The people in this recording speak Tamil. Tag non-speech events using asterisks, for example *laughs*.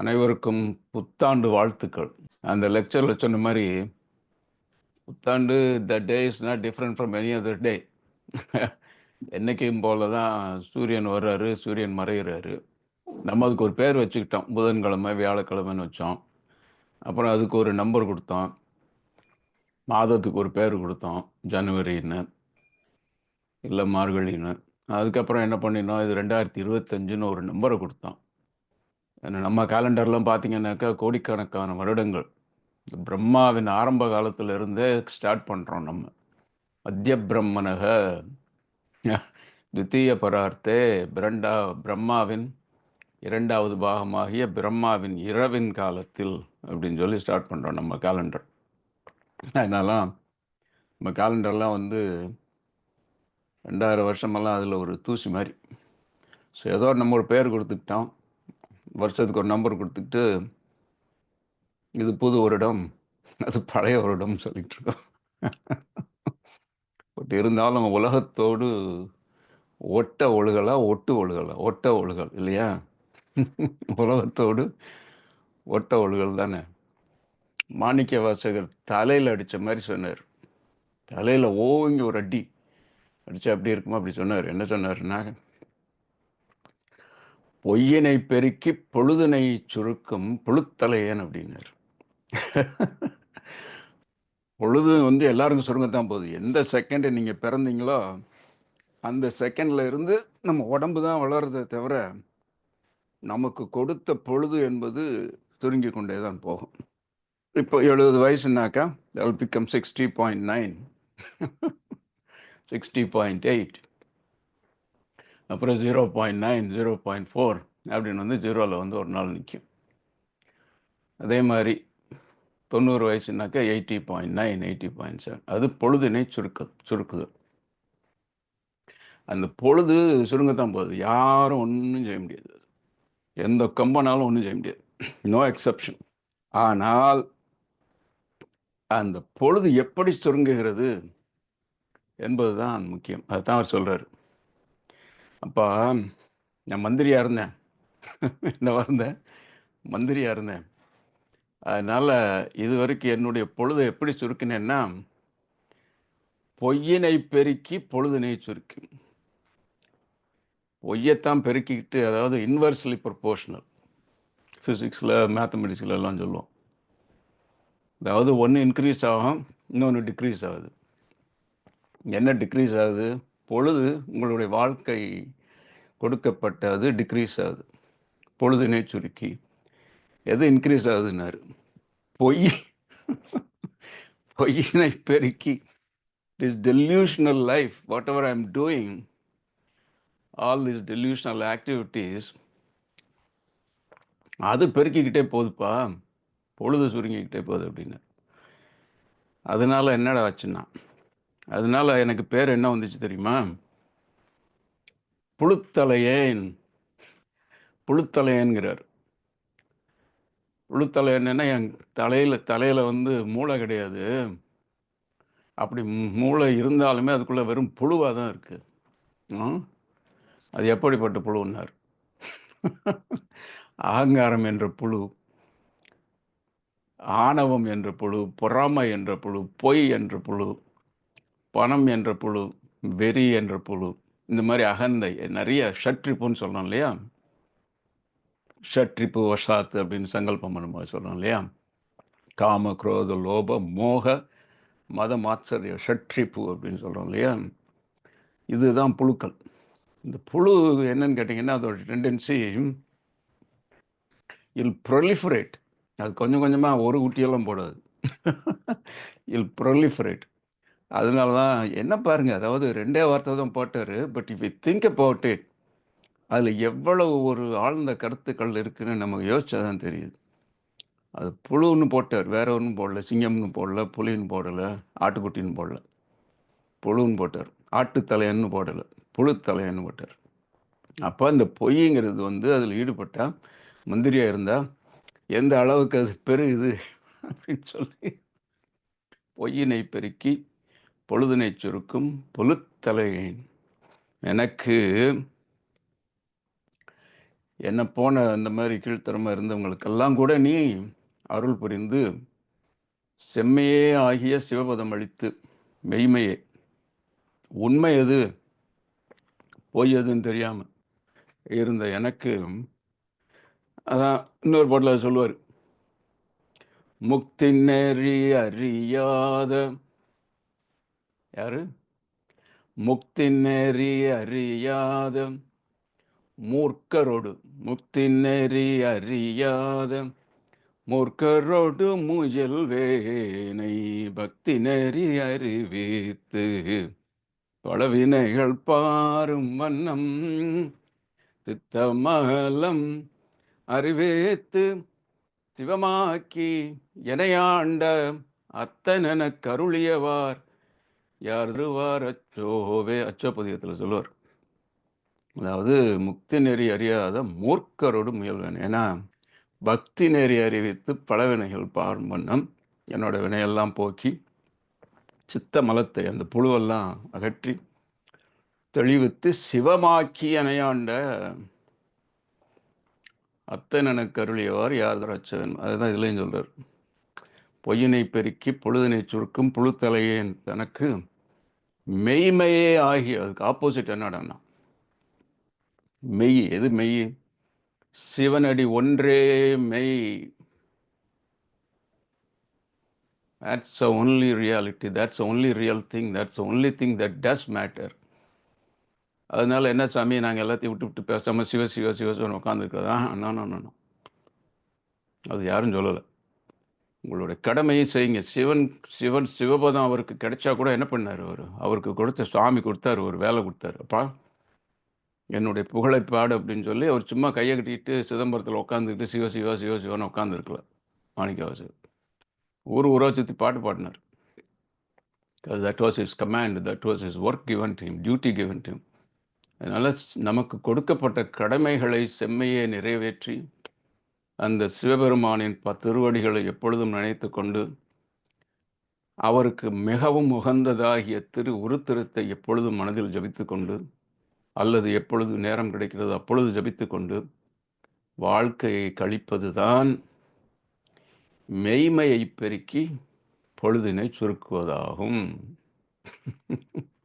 அனைவருக்கும் புத்தாண்டு வாழ்த்துக்கள். அந்த லெக்சரில் சொன்ன மாதிரி புத்தாண்டு the day is not different from any other day என்னைக்கும் போல தான் சூரியன் வர்றாரு சூரியன் மறைகிறாரு நம்ம அதுக்கு ஒரு பேர் வச்சுக்கிட்டோம். புதன்கிழமை வியாழக்கிழமைன்னு வச்சோம். அப்புறம் அதுக்கு ஒரு நம்பர் கொடுத்தோம். மாதத்துக்கு ஒரு பேர் கொடுத்தோம். ஜனவரின்னு. இல்லை மார்கழின்னு. அதுக்கப்புறம் என்ன பண்ணினோம்? இது ரெண்டாயிரத்தி இருபத்தஞ்சுன்னு ஒரு நம்பரை கொடுத்தோம். நம்ம கேலண்டர்லாம் பார்த்தீங்கன்னாக்கா கோடிக்கணக்கான வருடங்கள். இந்த பிரம்மாவின் ஆரம்ப காலத்திலிருந்தே ஸ்டார்ட் பண்ணுறோம் நம்ம. மத்திய பிரம்மனக துத்திய பரார்த்தே பிரண்டா பிரம்மாவின் இரண்டாவது பாகமாகிய பிரம்மாவின் இரவின் காலத்தில் அப்படின்னு சொல்லி ஸ்டார்ட் பண்ணுறோம் நம்ம கேலண்டர். அதனாலாம் நம்ம கேலண்டர்லாம் வந்து ரெண்டாயிரம் வருஷமெல்லாம் அதில் ஒரு தூசி மாதிரி ஸோ ஏதோ நம்ம ஒரு பேர் கொடுத்துக்கிட்டோம். வருஷத்துக்கு ஒரு நம்பர் கொடுத்துக்கிட்டு இது புது வருடம் அது பழைய வருடம் சொல்லிகிட்டு இருக்கோம் பட் இருந்தாலும் உலகத்தோடு ஒட்ட ஒழுகலா ஒட்டு ஒழுகலா ஒட்ட ஒழுகல் இல்லையா? உலகத்தோடு ஒட்ட ஒழுகல் தானே. மாணிக்க வாசகர் தலையில் அடித்த மாதிரி சொன்னார். தலையில் ஓங்கி ஒரு அடி அடித்தா அப்படி இருக்குமா? அப்படி சொன்னார். என்ன சொன்னார்னா பொய்யினை பெருக்கி பொழுதினை சுருக்கும் புழுத்தலையன் அப்படின்னார். பொழுது வந்து எல்லாருக்கும் சுருங்கத்தான் போகுது. எந்த செகண்ட் நீங்கள் பிறந்தீங்களோ அந்த செகண்டில் இருந்து நம்ம உடம்பு தான் வளர்றதை தவிர நமக்கு கொடுத்த பொழுது என்பது சுருங்கி கொண்டே தான் போகும். இப்போ எழுபது வயசுனாக்கா become sixty point nine sixty point eight அப்புறம் zero point nine zero point four அப்படின்னு வந்து ஜீரோவில் வந்து ஒரு நாள் நிற்கும் அதே மாதிரி தொண்ணூறு வயசுனாக்கா eighty point nine eighty point seven அது பொழுதினை சுருக்க சுருக்குது. அந்த பொழுது சுருங்கத்தான் போகுது. யாரும் ஒன்றும் செய்ய முடியாது. எந்த கம்பனாலும் ஒன்றும் செய்ய முடியாது. நோ எக்ஸப்ஷன் ஆனால் அந்த பொழுது எப்படி சுருங்குகிறது என்பது தான் முக்கியம். அதுதான் அவர் சொல்கிறார் அப்பா நான் மந்திரியாக இருந்தேன். இந்த இருந்தேன் மந்திரியாக இருந்தேன். அதனால் இது வரைக்கும் என்னுடைய பொழுதை எப்படி சுருக்கினேன்னா பொய்யினை பெருக்கி பொழுதினை சுருக்கி. பொய்யத்தான் பெருக்கிக்கிட்டு அதாவது இன்வெர்ஸ்லி ப்ரொபோஷனல் ஃபிசிக்ஸில் மேத்தமெட்டிக்ஸில் எல்லாம் சொல்லுவோம். அதாவது ஒன்று இன்க்ரீஸ் ஆகும் இன்னொன்று டிக்ரீஸ் ஆகுது. என்ன டிக்ரீஸ் ஆகுது? பொழுது உங்களுடைய வாழ்க்கை கொடுக்கப்பட்டது டிக்ரீஸ் ஆகுது. பொழுதுனே சுருக்கி. எது இன்க்ரீஸ் ஆகுதுன்னாரு. பொய். பொய்யினை பெருக்கி. This delusional life whatever I am doing all this delusional activities அது பெருக்கிக்கிட்டே போகுதுப்பா. பொழுது சுருங்கிக்கிட்டே போகுது அப்படின்னு அதனால என்னடா ஆச்சுன்னா அதனால எனக்கு பேர் என்ன வந்துச்சு தெரியுமா? புழுத்தலையேன் புழுத்தலையன்கிறார் புழுத்தலையன்னா என் தலையில் தலையில் வந்து மூளை கிடையாது. அப்படி மூளை இருந்தாலுமே அதுக்குள்ளே வெறும் புழுவாக தான் இருக்குது அது எப்படிப்பட்ட புழுன்னார் அகங்காரம் என்ற புழு ஆணவம் என்ற புழு பொறாமை என்ற புழு பொய் என்ற புழு பணம் என்ற புழு வெறி என்ற புழு இந்த மாதிரி அகந்தை நிறைய ஷட்ரிப்புன்னு சொல்கிறோம் இல்லையா? ஷட்ரிப்பு வஷாத் அப்படின்னு சங்கல்பம் பண்ணும்போது சொல்கிறோம் இல்லையா? காம குரோத லோப மோக மத மாச்சரிய ஷட்ரிப்பு அப்படின்னு சொல்கிறோம் இல்லையா? இதுதான் புழுக்கள். இந்த புழு என்னன்னு கேட்டிங்கன்னா அதோட டெண்டன்சி இல் ப்ரொலிஃபரேட் அது கொஞ்சம் கொஞ்சமாக ஒரு குட்டியெல்லாம் போடாது. *laughs* இல் ப்ரொலிஃபரேட் அதனால தான் என்ன பாருங்கள் அதாவது ரெண்டே வார்த்தை தான் போட்டார் but if you think about it அதில் எவ்வளவு ஒரு ஆழ்ந்த கருத்துக்கள் இருக்குன்னு நமக்கு யோசிச்சா தான் தெரியுது. அது புழுன்னு போட்டார் வேற ஒன்றும் போடல சிங்கம்னு போடல புலின்னு போடலை ஆட்டுக்குட்டின்னு போடல. புழுன்னு போட்டார் ஆட்டுத்தலையன்னு போடலை புழுத்தலையன்னு போட்டார். அப்போ அந்த பொய்ங்கிறது வந்து அதில் ஈடுபட்டால் மந்திரியாக இருந்தால் எந்த அளவுக்கு அது பெருகுது அப்படின்னு சொல்லி பொய்யினை பெருக்கி பொழுதினை சுருக்கும் பொழுத்தலையேன் எனக்கு என்ன போன அந்த மாதிரி கீழ்த்தரமாக இருந்தவங்களுக்கெல்லாம் கூட நீ அருள் புரிந்து செம்மையே ஆகிய சிவபதம் அளித்து மெய்மையே. உண்மை எது? பொய் எதுன்னு தெரியாமல் இருந்த எனக்கு அதான் இன்னொரு பாட்டில் சொல்லுவார் முக்தி நெறி அறியாத யாரு? முக்தி நெறி அறியாத மூர்க்கரோடு. முக்தி நெறி அறியாத மூர்க்கரோடு முயல் வேனை பக்தி நெறி அறிவித்து பலவினைகள் பாரும் வண்ணம் சித்தமலம் அறிவித்து சிவமாக்கி எனையாண்ட அத்தனன கருளியவார் யாருவார் அச்சோவே அச்சோபதியத்தில் சொல்லுவார். அதாவது முக்தி நெறி அறியாத மூர்க்கரோடு முயல்வேன் ஏன்னா பக்தி நெறி அறிவித்து பலவினைகள் பாரும் வண்ணம் என்னோட வினையெல்லாம் போக்கி சித்த மலத்தை அந்த புழுவெல்லாம் அகற்றி தெளிவித்து சிவமாக்கி அணையாண்ட அத்தனனுக்கு அருளியவார் யார் திராட்சவன் அதுதான் இதுலையும் சொல்கிறார் பொய்யினை பெருக்கி பொழுதினை சுருக்கும் புழுத்தலையேன் தனக்கு. மெய்மையே ஆகி அதுக்கு ஆப்போசிட் என்னடான்னா மெய் எது மெய்? சிவனடி ஒன்றே மெய். That's a only reality that's only real thing that's only thing that thing matter அதனால் அதனால என்ன சாமி நாங்கள் எல்லாத்தையும் விட்டு விட்டு பேசாமல் சிவ சிவ சிவ சிவன் உட்காந்துருக்கதான் அண்ணா அது யாரும் சொல்லலை. உங்களோட கடமையை செய்யுங்க. சிவன் சிவன் சிவபதம் அவருக்கு கிடைச்சா கூட என்ன பண்ணார் அவர்? அவருக்கு கொடுத்த சுவாமி கொடுத்தாரு ஒரு வேலை கொடுத்தாரு. அப்பா என்னுடைய புகழை பாடு அப்படின்னு சொல்லி அவர் சும்மா கையை கட்டிட்டு சிதம்பரத்தில் உட்காந்துக்கிட்டு சிவ சிவா சிவ சிவன் உட்காந்துருக்கல மாணிக்கவாசர். ஊர் ஊரா சுற்றி பாட்டு பாடினார். That was is command that was is work given team duty given team அதனால் நமக்கு கொடுக்கப்பட்ட கடமைகளை செம்மையே நிறைவேற்றி அந்த சிவபெருமானின் திருவடிகளை எப்பொழுதும் நினைத்து கொண்டு அவருக்கு மிகவும் உகந்ததாகிய திரு உருத்திரத்தை எப்பொழுதும் மனதில் ஜபித்து கொண்டு அல்லது எப்பொழுது நேரம் கிடைக்கிறது அப்பொழுது ஜபித்து கொண்டு வாழ்க்கையை கழிப்பதுதான் மெய்மையை பெருக்கி பொழுதினை சுருக்குவதாகும். *laughs*